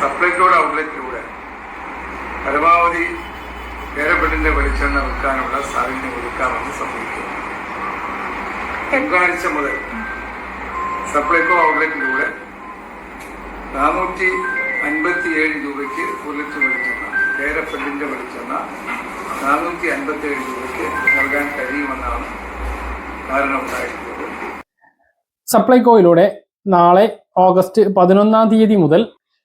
സപ്ലൈകോഡ് ഔട്ട്ലെറ്റിലൂടെ പരമാവധി കേരളത്തിന്റെ വെളിച്ചെണ്ണ വിൽക്കാനുള്ള സാഹചര്യം കൊടുക്കാമെന്ന് സംഭവിക്കുന്നു. തിങ്കളാഴ്ച മുതൽ സപ്ലൈകോ ഔട്ട്ലെറ്റിലൂടെ നാനൂറ്റി അൻപത്തി ഏഴ് രൂപയ്ക്ക് ഒരു ലിറ്റർ വെളിച്ചെണ്ണ കേരഫെല്ലിന്റെ വെളിച്ചെണ്ണ നാനൂറ്റി അൻപത്തി ഏഴ് രൂപയ്ക്ക് നൽകാൻ കഴിയുമെന്നാണ് ധാരണ ഉണ്ടായിട്ടുള്ളത് സപ്ലൈകോയിലൂടെ നാളെ ഓഗസ്റ്റ് പതിനൊന്നാം തീയതി മുതൽ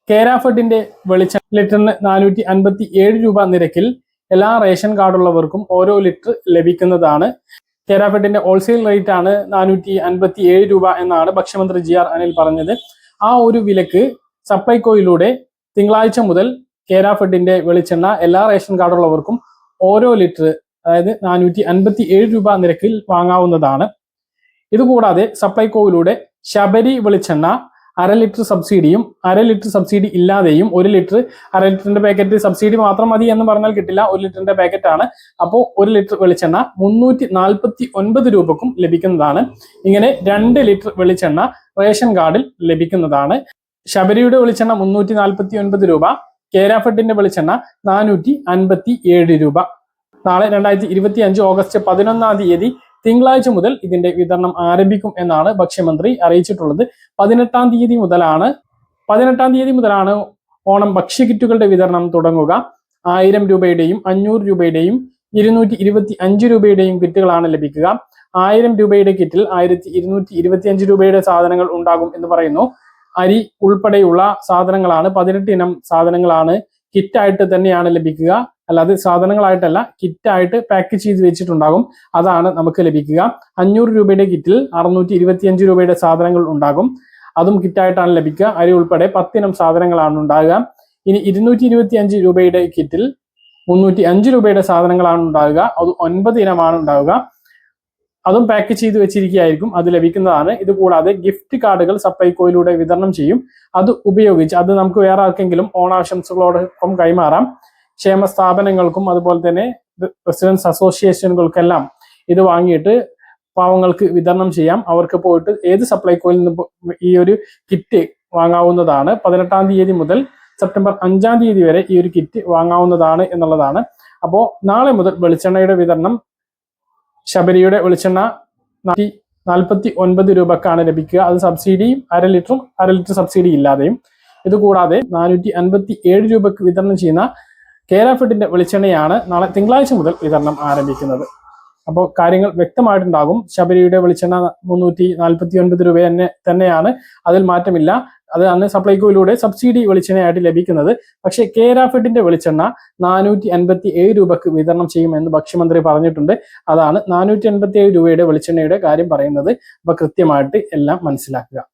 കേരാഫെഡിന്റെ വെളിച്ച ലിറ്ററിന് നാനൂറ്റി അൻപത്തി ഏഴ് രൂപ നിരക്കിൽ എല്ലാ റേഷൻ കാർഡുള്ളവർക്കും ഓരോ ലിറ്റർ ലഭിക്കുന്നതാണ്. കേരാഫെഡിന്റെ ഹോൾസെയിൽ റേറ്റ് ആണ് നാനൂറ്റി അൻപത്തി ഏഴ് രൂപ എന്നാണ് ഭക്ഷ്യമന്ത്രി ജി ആർ അനിൽ പറഞ്ഞത്. ആ ഒരു വിലക്ക് സപ്ലൈകോയിലൂടെ തിങ്കളാഴ്ച മുതൽ കേരാഫെഡിന്റെ വെളിച്ചെണ്ണ എല്ലാ റേഷൻ കാർഡുള്ളവർക്കും ഓരോ ലിറ്റർ അതായത് നാനൂറ്റി അൻപത്തി ഏഴ് രൂപ നിരക്കിൽ വാങ്ങാവുന്നതാണ്. ഇതുകൂടാതെ സപ്ലൈകോയിലൂടെ ശബരി വെളിച്ചെണ്ണ അര ലിറ്റർ സബ്സിഡിയും അര ലിറ്റർ സബ്സിഡി ഇല്ലാതെയും ഒരു ലിറ്റർ അര ലിറ്ററിന്റെ പാക്കറ്റ് സബ്സിഡി മാത്രം മതി എന്ന് പറഞ്ഞാൽ കിട്ടില്ല. ഒരു ലിറ്ററിന്റെ പാക്കറ്റ് ആണ്. അപ്പോൾ ഒരു ലിറ്റർ വെളിച്ചെണ്ണ മുന്നൂറ്റി നാൽപ്പത്തി ഒൻപത് രൂപക്കും ലഭിക്കുന്നതാണ്. ഇങ്ങനെ രണ്ട് ലിറ്റർ വെളിച്ചെണ്ണ റേഷൻ കാർഡിൽ ലഭിക്കുന്നതാണ്. ശബരിയുടെ വെളിച്ചെണ്ണ മുന്നൂറ്റി നാൽപ്പത്തി ഒൻപത് രൂപ കേരാഫട്ടിന്റെ വെളിച്ചെണ്ണ നാനൂറ്റി അൻപത്തി ഏഴ് രൂപ. നാളെ രണ്ടായിരത്തി ഇരുപത്തി അഞ്ച് ഓഗസ്റ്റ് പതിനൊന്നാം തീയതി തിങ്കളാഴ്ച മുതൽ ഇതിന്റെ വിതരണം ആരംഭിക്കും എന്നാണ് ഭക്ഷ്യമന്ത്രി അറിയിച്ചിട്ടുള്ളത്. പതിനെട്ടാം തീയതി മുതലാണ് പതിനെട്ടാം തീയതി മുതലാണ് ഓണം ഭക്ഷ്യക്കിറ്റുകളുടെ വിതരണം തുടങ്ങുക. ആയിരം രൂപയുടെയും അഞ്ഞൂറ് രൂപയുടെയും ഇരുന്നൂറ്റി ഇരുപത്തി അഞ്ച് രൂപയുടെയും കിറ്റുകളാണ് ലഭിക്കുക. ആയിരം രൂപയുടെ കിറ്റിൽ ആയിരത്തി ഇരുന്നൂറ്റി ഇരുപത്തി അഞ്ച് രൂപയുടെ സാധനങ്ങൾ ഉണ്ടാകും എന്ന് പറയുന്നു. അരി ഉൾപ്പെടെയുള്ള സാധനങ്ങളാണ് പതിനെട്ട് ഇനം സാധനങ്ങളാണ് കിറ്റായിട്ട് തന്നെയാണ് ലഭിക്കുക. അല്ലാതെ സാധനങ്ങളായിട്ടല്ല കിറ്റായിട്ട് പാക്ക് ചെയ്ത് വെച്ചിട്ടുണ്ടാകും. അതാണ് നമുക്ക് ലഭിക്കുക. അഞ്ഞൂറ് രൂപയുടെ കിറ്റിൽ അറുന്നൂറ്റി ഇരുപത്തിയഞ്ച് രൂപയുടെ സാധനങ്ങൾ ഉണ്ടാകും. അതും കിറ്റായിട്ടാണ് ലഭിക്കുക. അരി ഉൾപ്പെടെ പത്തിനം സാധനങ്ങളാണ് ഉണ്ടാകുക. ഇനി ഇരുന്നൂറ്റി ഇരുപത്തി അഞ്ച് രൂപയുടെ കിറ്റിൽ മുന്നൂറ്റി അഞ്ച് രൂപയുടെ സാധനങ്ങളാണ് ഉണ്ടാകുക. അത് ഒൻപത് ഇനമാണ് ഉണ്ടാകുക. അതും പാക്ക് ചെയ്ത് വെച്ചിരിക്കുകയായിരിക്കും. അത് ലഭിക്കുന്നതാണ്. ഇത് കൂടാതെ ഗിഫ്റ്റ് കാർഡുകൾ സപ്ലൈകോയിലൂടെ വിതരണം ചെയ്യും. അത് ഉപയോഗിച്ച് അത് നമുക്ക് വേറെ ആർക്കെങ്കിലും ഓണാശംസകളോടൊപ്പം കൈമാറാം. ക്ഷേമ സ്ഥാപനങ്ങൾക്കും അതുപോലെ തന്നെ റെസിഡൻസ് അസോസിയേഷനുകൾക്കെല്ലാം ഇത് വാങ്ങിയിട്ട് പാവങ്ങൾക്ക് വിതരണം ചെയ്യാം. അവർക്ക് പോയിട്ട് ഏത് സപ്ലൈകോയിൽ നിന്ന് ഈ ഒരു കിറ്റ് വാങ്ങാവുന്നതാണ്. പതിനെട്ടാം തീയതി മുതൽ സെപ്റ്റംബർ അഞ്ചാം തീയതി വരെ ഈ ഒരു കിറ്റ് വാങ്ങാവുന്നതാണ് എന്നുള്ളതാണ്. അപ്പോൾ നാളെ മുതൽ വെളിച്ചെണ്ണയുടെ വിതരണം ശബരിയുടെ വെളിച്ചെണ്ണ നാൽപ്പത്തി നാൽപ്പത്തി ഒൻപത് രൂപക്കാണ് ലഭിക്കുക. അത് സബ്സിഡിയും അര ലിറ്ററും അര ലിറ്റർ സബ്സിഡി ഇല്ലാതെയും. ഇതുകൂടാതെ നാനൂറ്റി അൻപത്തി ഏഴ് രൂപക്ക് വിതരണം ചെയ്യുന്ന കേരാഫെഡിന്റെ വെളിച്ചെണ്ണയാണ് നാളെ തിങ്കളാഴ്ച മുതൽ വിതരണം ആരംഭിക്കുന്നത്. അപ്പോൾ കാര്യങ്ങൾ വ്യക്തമായിട്ടുണ്ടാകും. ശബരിയുടെ വെളിച്ചെണ്ണ മുന്നൂറ്റി നാൽപ്പത്തി ഒൻപത് രൂപ തന്നെ തന്നെയാണ്. അതിൽ മാറ്റമില്ല. അത് അന്ന് സപ്ലൈകോയിലൂടെ സബ്സിഡി വെളിച്ചെണ്ണയായിട്ട് ലഭിക്കുന്നത്. പക്ഷേ കേരാഫെഡിന്റെ വെളിച്ചെണ്ണ നാനൂറ്റി അൻപത്തി ഏഴ് രൂപക്ക് വിതരണം ചെയ്യുമെന്ന് ഭക്ഷ്യമന്ത്രി പറഞ്ഞിട്ടുണ്ട്. അതാണ് നാനൂറ്റി അൻപത്തി ഏഴ് രൂപയുടെ വെളിച്ചെണ്ണയുടെ കാര്യം പറയുന്നത്. അപ്പൊ കൃത്യമായിട്ട് എല്ലാം മനസ്സിലാക്കുക.